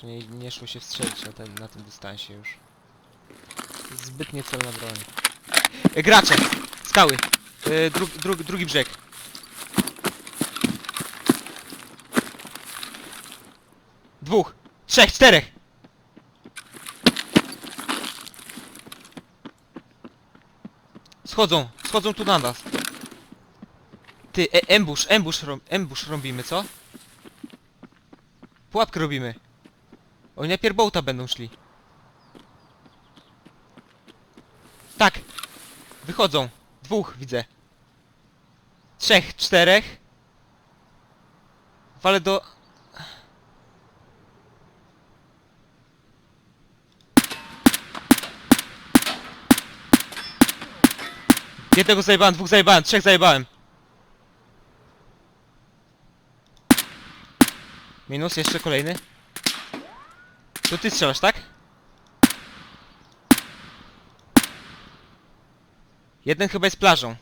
Że nie, nie szło się wstrzelić na, ten, na tym dystansie już. Zbyt niecelna broń. E, gracze! Skały! E, dru, dru, drugi brzeg. Dwóch! Trzech! Czterech! Schodzą! Schodzą tu na nas! Ty, e, embush, embush, ro, robimy, co? Pułapkę robimy. Oni najpierw bołta będą szli. Tak! Wychodzą. Dwóch widzę. Trzech, czterech. Walę do... Jednego zajebałem, dwóch zajebałem, trzech zajebałem. Minus, jeszcze kolejny. To ty strzelasz, tak? Jeden chyba jest plażą.